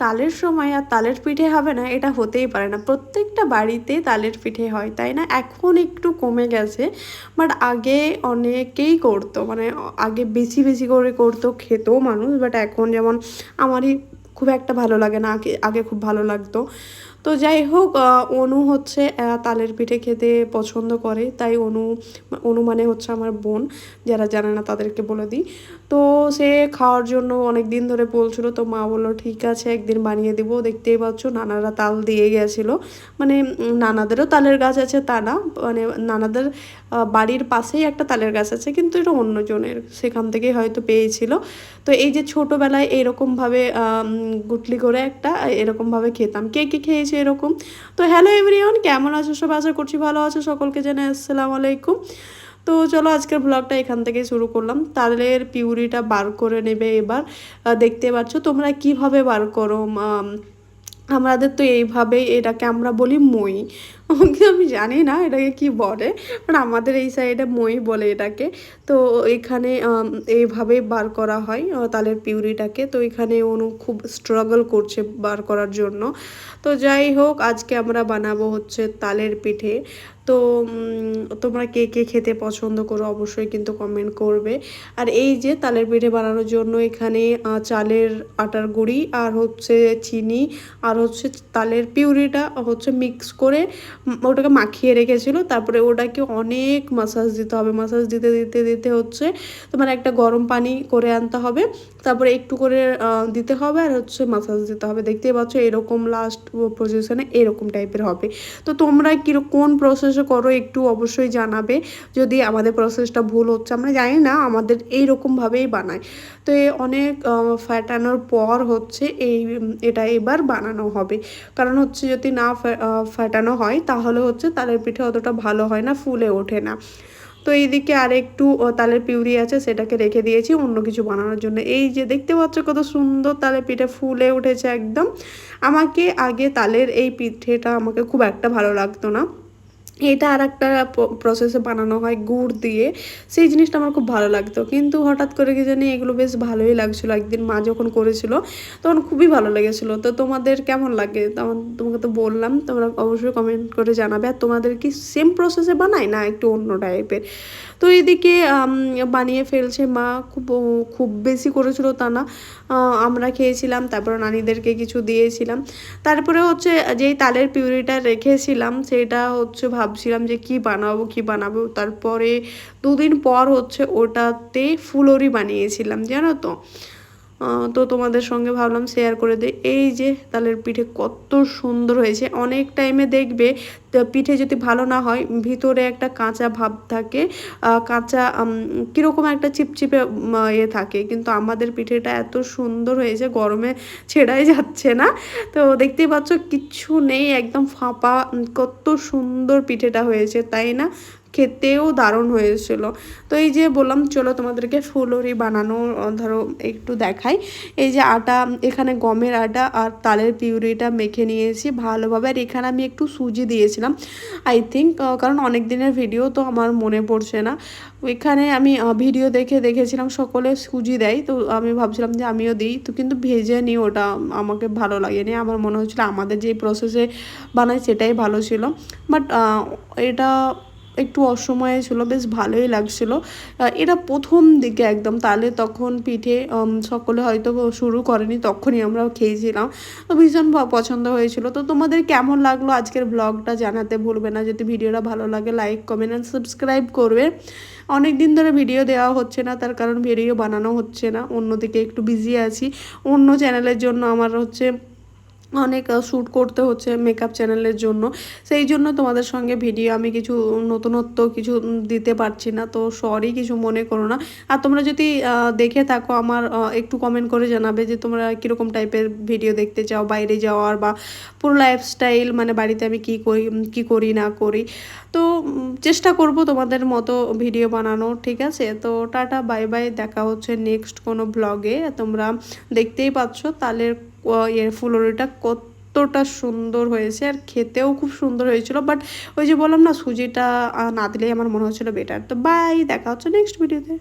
তালের সময় আর তালের পিঠে হবে না, এটা হতেই পারে না। প্রত্যেকটা বাড়িতে তালের পিঠে হয়, তাই না? এখন একটু কমে গেছে বাট আগে অনেকেই করতো মানে আগে বেশি বেশি করে করতো, খেতেও মানুষ বাট এখন যেমন আমারই খুব একটা ভালো লাগে না, আগে আগে খুব ভালো লাগতো। তো যাই হোক অনু হচ্ছে তালের পিঠে খেতে পছন্দ করে। তাই অনু অনু মানে হচ্ছে আমার বোন, যারা জানে না তাদেরকে বলে দিই। তো সে খাওয়ার জন্য অনেক দিন ধরে বলছিল, তো মা বলল, ঠিক আছে, একদিন বানিয়ে দিব। দেখতেই পাচ্ছ, নানারা তাল দিয়ে গেছিল। মানে নানাদেরও তালের গাছ আছে, তা না। মানে নানাদের বাড়ির পাশেই একটা তালের গাছ আছে, কিন্তু এটা অন্যজনের। সেখান থেকেই হয়তো পেয়েছিল। তো এই যে ছোটোবেলায় এরকমভাবে গুটলি করে একটা, এরকমভাবে খেতাম। কে কে খেয়েছে এরকম। তো হ্যালো এভরিওন কেমন আছো? সব আশা করছি ভালো আছো। সকলকে জেনে আসসালামু আলাইকুম। তো চলো আজকের ব্লগটা এখান থেকে শুরু করলাম। তালের পিউরিটা বার করে নেবে এবার। দেখতে পাচ্ছ তোমরা কীভাবে বার করো আমাদের তো এইভাবেই এটাকে আমরা বলি মই। ওকে আমি জানি না এটাকে কি বলে বাট আমাদের এই সাইডে মই বলে এটাকে। তো এখানে এইভাবেই বার করা হয় তালের পিউরিটাকে। তো এখানে অনু খুব স্ট্রাগল করছে বার করার জন্য। তো যাই হোক, আজকে আমরা বানাবো হচ্ছে তালের পিঠে। তো তোমরা কে কে খেতে পছন্দ করো অবশ্যই কিন্তু কমেন্ট করবে। আর এই যে তালের পিঠে বানানোর জন্য এখানে চালের আটার গুঁড়ি আর হচ্ছে চিনি আর হচ্ছে তালের পিউরিটা হচ্ছে মিক্স করে ওটাকে মাখিয়ে রেখেছিল। তারপরে ওটাকে অনেক মাসাজ দিতে হবে। মাসাজ দিতে দিতে দিতে হচ্ছে তোমার একটা গরম পানি করে আনতে হবে। তারপরে একটু করে দিতে হবে আর হচ্ছে মাসাজ দিতে হবে। দেখতেই পাচ্ছ এরকম লাস্ট পজিশনে এরকম টাইপের হবে। তো তোমরা কীরকম কোন প্রসেসে করো একটু অবশ্যই জানাবে যদি আমাদের প্রসেসটা ভুল হচ্ছে। আমরা জানি না আমাদের এই এইরকমভাবেই বানায়। তো অনেক আহ, ফাটানোর পর হচ্ছে এই এটা এবার বানানো হবে। কারণ হচ্ছে যদি না ফা- আহ, ফাটানো হয় তাহলে হচ্ছে তালের পিঠে অতটা ভালো হয় না ফুলে ওঠে না। তো এইদিকে আর একটু তালের পিউরি আছে সেটাকে রেখে দিয়েছি অন্য কিছু বানানোর জন্য। এই যে দেখতে পাচ্ছ কত সুন্দর তালের পিঠে ফুলে উঠেছে একদম। আমাকে আগে তালের এই পিঠেটা আমাকে খুব একটা ভালো লাগতো না। এটা আর একটা প্রসেসে বানানো হয় গুড় দিয়ে। সেই জিনিসটা আমার খুব ভালো লাগতো। কিন্তু হঠাৎ করে কি জানি এগুলো বেশ ভালোই লাগছিল। একদিন মা যখন করেছিল, তখন খুবই ভালো লেগেছিলো। তো তোমাদের কেমন লাগে? তখন তোমাকে তো বললাম, তোমরা অবশ্যই কমেন্ট করে জানাবে। আর তোমাদের কি সেম প্রসেসে বানায় না একটু অন্য টাইপের তো এদিকে বানিয়ে ফেলছে মা। খুব খুব বেশি করেছিল তা না। আমরা খেয়েছিলাম, তারপর নানিদেরকে কিছু দিয়েছিলাম। তারপরে হচ্ছে যেই তালের পিউরিটা রেখেছিলাম, সেটা হচ্ছে ভাবছিলাম যে কি বানাবো কি বানাবো। তারপরে দুদিন পর হচ্ছে ওটাতে ফুলরি বানিয়েছিলাম, জানো তো? তো তোমাদের সঙ্গে ভাবলাম শেয়ার করে দিই। এই যে তালের পিঠে কত সুন্দর হয়েছে। অনেক টাইমে দেখবে পিঠে যদি ভালো না হয়, ভিতরে একটা কাঁচা ভাব থাকে। কাঁচা কীরকম একটা চিপচিপে ইয়ে থাকে। কিন্তু আমাদের পিঠেটা এত সুন্দর হয়েছে, গরমে ছেড়াই যাচ্ছে না। তো দেখতেই পাচ্ছ কিচ্ছু নেই, একদম ফাঁপা কত সুন্দর পিঠেটা হয়েছে, তাই না? খেতেও দারুণ হয়েছিল। তো এই যে বললাম, চলো তোমাদেরকে ফুলরি বানানো, ধরো একটু দেখাই। এই যে আটা, এখানে গমের আটা আর তালের পিউরিটা মেখে নিয়েছি ভালোভাবে। আর এখানে আমি একটু সুজি দিয়েছিলাম আই থিঙ্ক কারণ অনেক দিনের ভিডিও তো আমার মনে পড়ছে না। এখানে আমি ভিডিও দেখে দেখেছিলাম, সকলে সুজি দেয়। তো আমি ভাবছিলাম যে আমিও দিই, তো কিন্তু ভেজে নিই ওটা, আমাকে ভালো লাগেনি। আমার মনে হচ্ছিল আমাদের যে প্রসেসে বানাই সেটাই ভালো ছিল। বাট এটা একটু অসময়ে ছিল, বেশ ভালোই লাগছিল। এটা প্রথম দিকে একদম তাহলে তখন পিঠে সকলে হয়তো শুরু করেনি, তখনই আমরা খেয়েছিলাম। তো ভীষণ পছন্দ হয়েছিল। তো তোমাদের কেমন লাগল আজকের ব্লগটা জানাতে ভুলবে না। যদি ভিডিওটা ভালো লাগে লাইক কমেন্ট অ্যান্ড সাবস্ক্রাইব করবে। অনেক দিন ধরে ভিডিও দেওয়া হচ্ছে না, তার কারণ ভিডিও বানানো হচ্ছে না। অন্যদিকে একটু বিজি আছি। অন্য চ্যানেলের জন্য আমার হচ্ছে অনেক শ্যুট করতে হচ্ছে মেকআপ চ্যানেলের জন্য। সেই জন্য তোমাদের সঙ্গে ভিডিও আমি কিছু নতুনত্ব কিছু দিতে পারছি না, তো সরি কিছু মনে করো না। আর তোমরা যদি দেখে থাকো আমার একটু কমেন্ট করে জানাবে যে তোমরা কীরকম টাইপের ভিডিও দেখতে চাও, বাইরে যাওয়ার বা পুরো লাইফস্টাইল মানে বাড়িতে আমি কী করি কী করি, না করি। তো চেষ্টা করব তোমাদের মতো ভিডিও বানানো ঠিক আছে? তো টাটা বাই বাই দেখা হচ্ছে নেক্সট কোনো ব্লগে তোমরা দেখতেই পাচ্ছ তালের ইয়ে ফুলরিটা কতটা সুন্দর হয়েছে আর খেতেও খুব সুন্দর হয়েছিল। বাট ওই যে বললাম না, সুজিটা না দিলেই আমার মনে হচ্ছিল বেটার তো বাই দেখা হচ্ছে নেক্সট ভিডিওতে